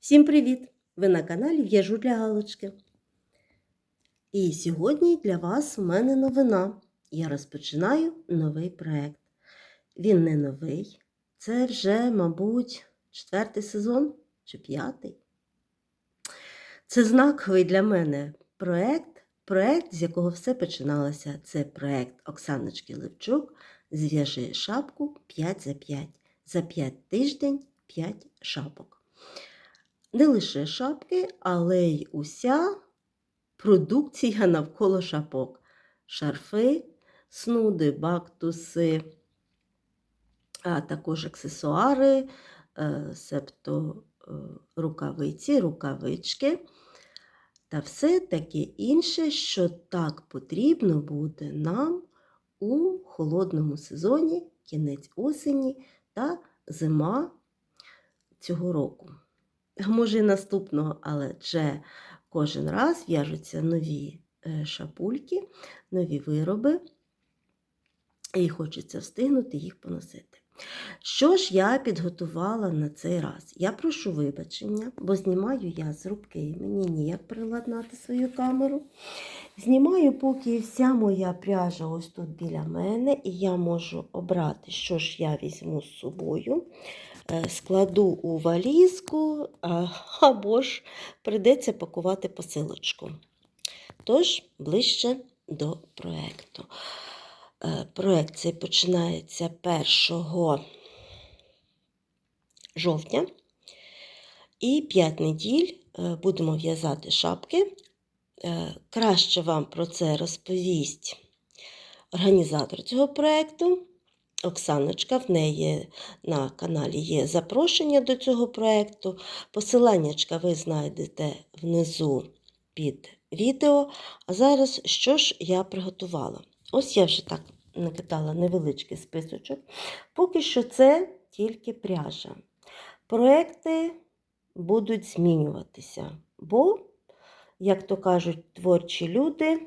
Всім привіт! Ви на каналі В'яжу для Галочки. І сьогодні для вас у мене новина. Я розпочинаю новий проєкт. Він не новий, це вже, мабуть, четвертий сезон чи п'ятий. Це знаковий для мене проєкт, проєкт, з якого все починалося. Це проєкт Оксаночки Левчук Зв'яжи шапку 5 за 5. За 5 тиждень 5 шапок. Не лише шапки, але й уся продукція навколо шапок. Шарфи, снуди, бактуси, а також аксесуари, е, себто е, рукавиці, рукавички та все таке інше, що так потрібно буде нам у холодному сезоні, кінець осені та зима цього року. Може і наступного, але вже кожен раз в'яжуться нові е, шапульки, нові вироби, і хочеться встигнути їх поносити. Що ж я підготувала на цей раз? Я прошу вибачення, бо знімаю я з руки, мені ніяк приладнати свою камеру. Знімаю, поки вся моя пряжа ось тут біля мене, і я можу обрати, що ж я візьму з собою. Е, Складу у валізку, або ж прийдеться пакувати посилочку. Тож, ближче до проєкту. Е, Проєкт цей починається 1 жовтня. І 5 неділь е, будемо в'язати шапки. Е, Краще вам про це розповість організатор цього проєкту. Оксаночка, в неї на каналі є запрошення до цього проєкту. Посиланнячка ви знайдете внизу під відео. А зараз що ж я приготувала? Ось я вже так накидала невеличкий списочок. Поки що це тільки пряжа. Проекти будуть змінюватися, бо, як то кажуть творчі люди,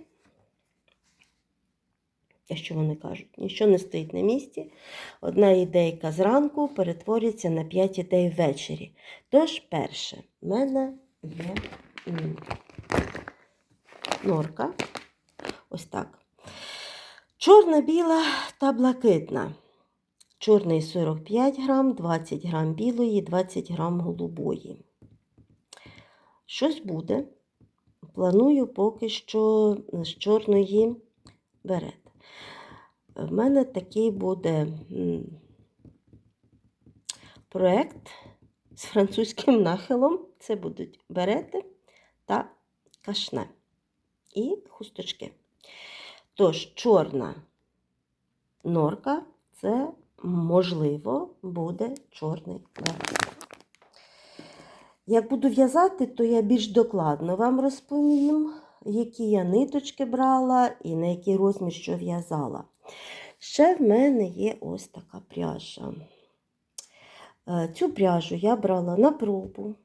а що вони кажуть? Нічого не стоїть на місці. Одна ідейка зранку перетворюється на 5 ідей ввечері. Тож, перше, в мене є норка. Ось так. Чорна, біла та блакитна. Чорний 45 грам, 20 грам білої, 20 грам голубої. Щось буде. Планую поки що з чорної берет. В мене такий буде м, проєкт з французьким нахилом. Це будуть берети та кашне і хусточки. Тож, чорна норка це, можливо, буде чорний берет. Як буду в'язати, то я більш докладно вам розповім, які я ниточки брала і на який розмір що в'язала. Ще в мене є ось така пряжа. Е, Цю пряжу я брала на пробу.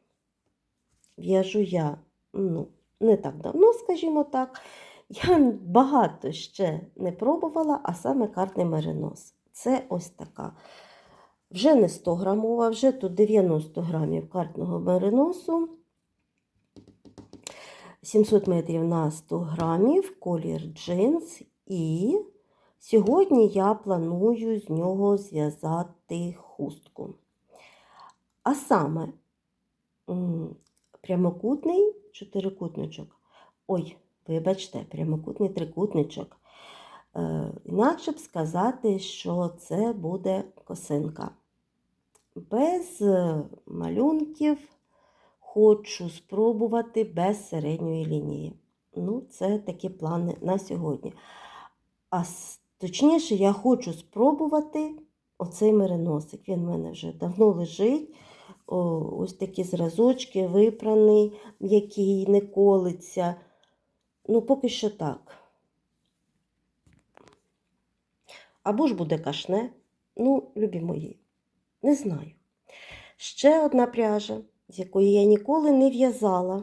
В'яжу я ну, не так давно, скажімо так. Я багато ще не пробувала, а саме картний меринос. Це ось така. Вже не 100 грамова, вже тут 90 грамів картного мериносу. 700 метрів на 100 грамів, колір джинс. І сьогодні я планую з нього зв'язати хустку. А саме прямокутний чотирикутничок. Ой, вибачте, прямокутний трикутничок. Е, Інакше б сказати, що це буде косинка. Без е, малюнків хочу спробувати без середньої лінії. Ну, це такі плани на сьогодні. А точніше, я хочу спробувати оцей мериносик. Він в мене вже давно лежить. О, ось такі зразочки, випраний, який не колиться. Ну, поки що так. Або ж буде кашне. Ну, любі мої, не знаю. Ще одна пряжа, з якої я ніколи не в'язала.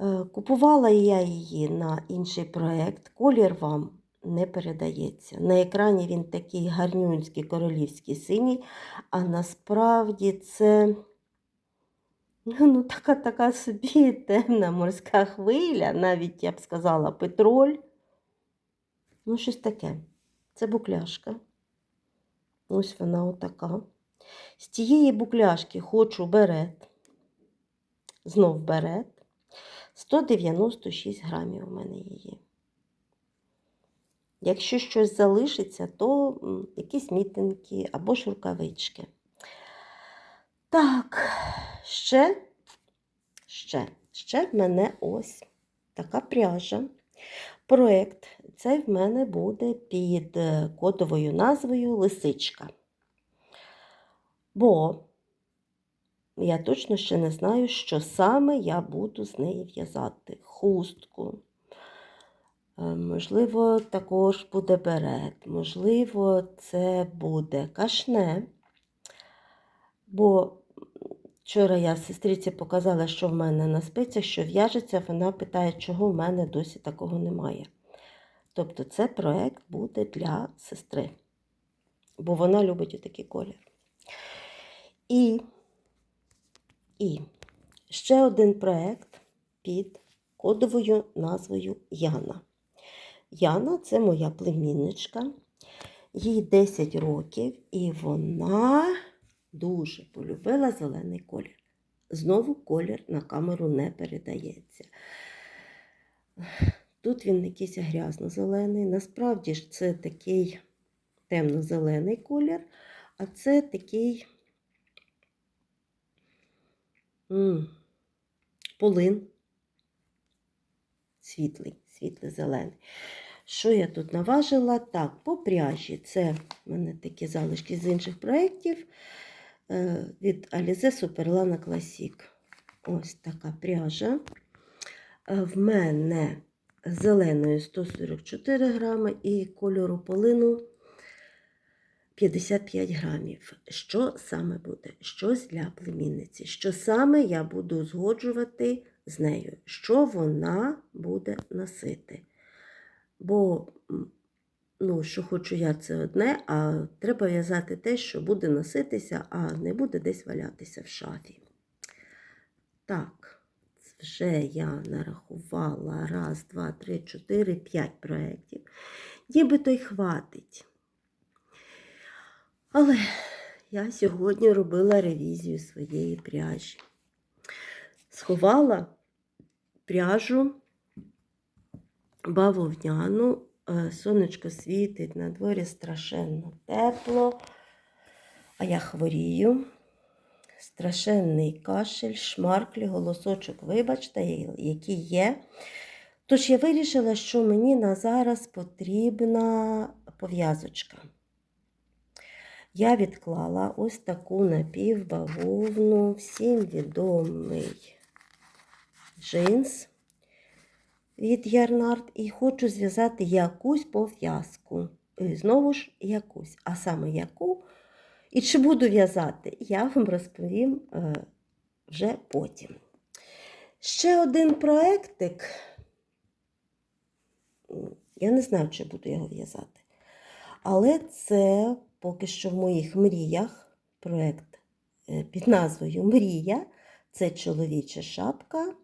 Е, Купувала я її на інший проєкт. Колір вам не передається. На екрані він такий гарнюнський королівський синій, а насправді це Ну, така така собі темна морська хвиля, навіть я б сказала, петроль. Ну, щось таке. Це букляшка. Ось вона отака. З тієї букляшки хочу берет. Знов берет. 196 грамів у мене її. Якщо щось залишиться, то якісь мітинки або ж рукавички. Так, ще, ще, ще в мене ось така пряжа. Проєкт цей в мене буде під е, кодовою назвою Лисичка. Бо я точно ще не знаю, що саме я буду з неї в'язати. Хустку. Е, Можливо, також буде берет, можливо, це буде кашне. Бо вчора я сестриці показала, що в мене на спицях, що в'яжеться, вона питає, чого в мене досі такого немає. Тобто це проєкт буде для сестри, бо вона любить отакий колір. І, і ще один проєкт під кодовою назвою Яна. Яна це моя племінничка, їй 10 років, і вона дуже полюбила зелений колір. Знову колір на камеру не передається. Тут він якийсь грязно-зелений. Насправді ж це такий темно-зелений колір, а це такий м, полин світлий, світло-зелений. Що я тут наважила? Так, по пряжі. Це в мене такі залишки з інших проєктів від Alize Superlana Classic. Ось така пряжа. Е, В мене зеленої 144 грами і кольору полину 55 грамів. Що саме буде? Щось для племінниці. Що саме я буду узгоджувати з нею, що вона буде носити. Бо, ну, що хочу я, це одне, а треба в'язати те, що буде носитися, а не буде десь валятися в шафі. Так, вже я нарахувала раз, два, три, чотири, п'ять проєктів. Нібито й хватить. Але я сьогодні робила ревізію своєї пряжі. Сховала пряжу бавовняну, сонечко світить, на дворі страшенно тепло, а я хворію. Страшенний кашель, шмарклі, голосочок, вибачте, який є. Тож я вирішила, що мені на зараз потрібна пов'язочка. Я відклала ось таку напівбавовну, всім відомий джинс від Ярнард і хочу зв'язати якусь пов'язку. Знову ж якусь, а саме яку. І чи буду в'язати, я вам розповім е, вже потім. Ще один проектик. Я не знаю, чи буду його в'язати. Але це поки що в моїх мріях проект е, під назвою Мрія. Це чоловіча шапка,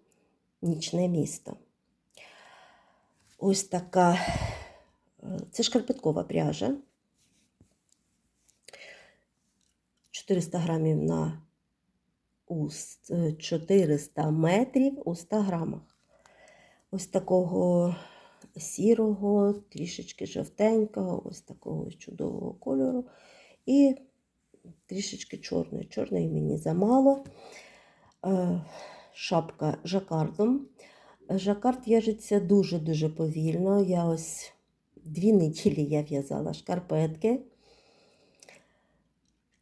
нічне місто. Ось така, е, це шкарпеткова пряжа. 400 грамів на уст, е, 400 метрів у 100 грамах. Ось такого сірого, трішечки жовтенького, ось такого чудового кольору. І трішечки чорної. Чорної мені замало. Е, Шапка жакардом. Жакард в'яжеться дуже-дуже повільно. Я ось дві неділі я в'язала шкарпетки.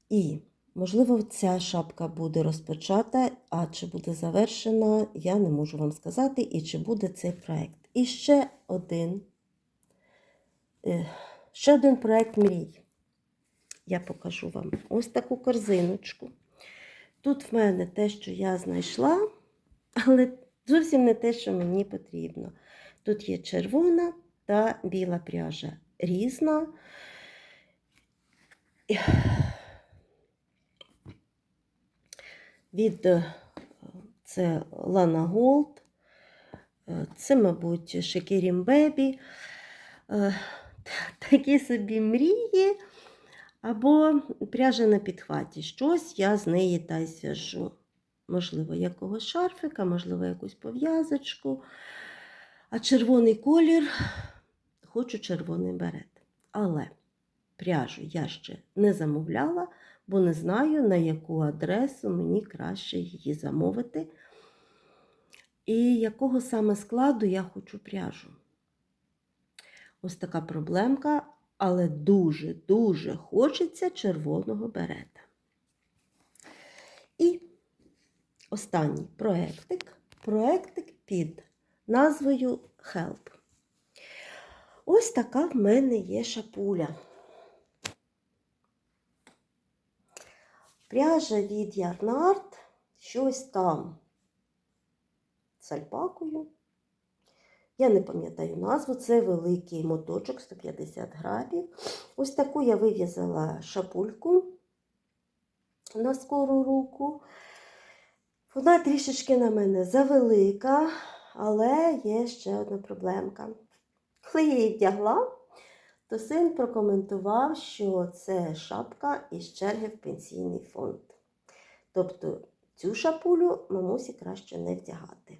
І, можливо, ця шапка буде розпочата, а чи буде завершена, я не можу вам сказати, і чи буде цей проєкт. І ще один, е, ще один проєкт мрій. Я покажу вам ось таку корзиночку. Тут в мене те, що я знайшла, але зовсім не те, що мені потрібно. Тут є червона та біла пряжа. Різна. Від е, Це Lana Gold, е, це, мабуть, Шекерім Бебі. Такі собі мрії або пряжа на підхваті. Щось я з неї та й зв'яжу. Можливо, якогось шарфика, можливо, якусь пов'язочку. А червоний колір хочу червоний берет. Але пряжу я ще не замовляла, бо не знаю, на яку адресу мені краще її замовити. І якого саме складу я хочу пряжу. Ось така проблемка, але дуже-дуже хочеться червоного берета. І останній проектик. Проектик під назвою Help. Ось така в мене є шапуля. Пряжа від Ярнард, щось там з альпакою. Я не пам'ятаю назву, це великий моточок 150 грамів. Ось таку я вив'язала шапульку на скору руку. Вона трішечки на мене завелика, але є ще одна проблемка. Коли я її вдягла, то син прокоментував, що це шапка із черги в пенсійний фонд. Тобто цю шапулю мамусі краще не вдягати.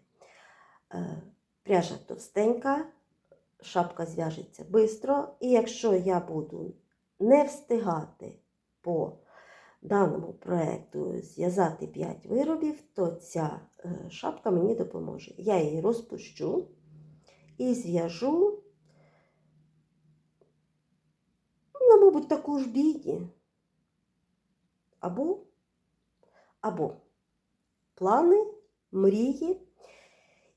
Е, Пряжа товстенька, шапка зв'яжеться швидко, і якщо я буду не встигати по даному проєкту зв'язати 5 виробів, то ця е, шапка мені допоможе. Я її розпущу і зв'яжу, ну, мабуть, таку ж біді. Або, або плани, мрії.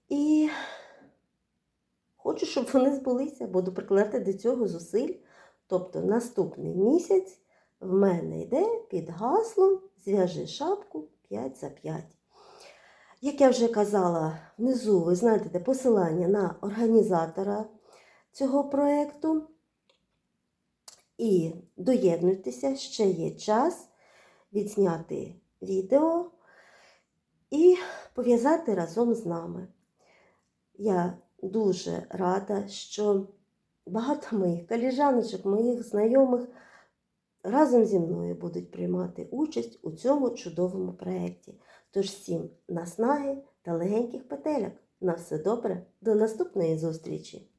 І хочу, щоб вони збулися, буду прикладати до цього зусиль. Тобто наступний місяць в мене йде під гаслом зв'яжи шапку 5 за 5. Як я вже казала, внизу ви знайдете посилання на організатора цього проєкту. І доєднуйтеся, ще є час відзняти відео і пов'язати разом з нами. Я дуже рада, що багато моїх коліжаночок, моїх знайомих разом зі мною будуть приймати участь у цьому чудовому проєкті. Тож всім наснаги та легеньких петельок. На все добре, до наступної зустрічі!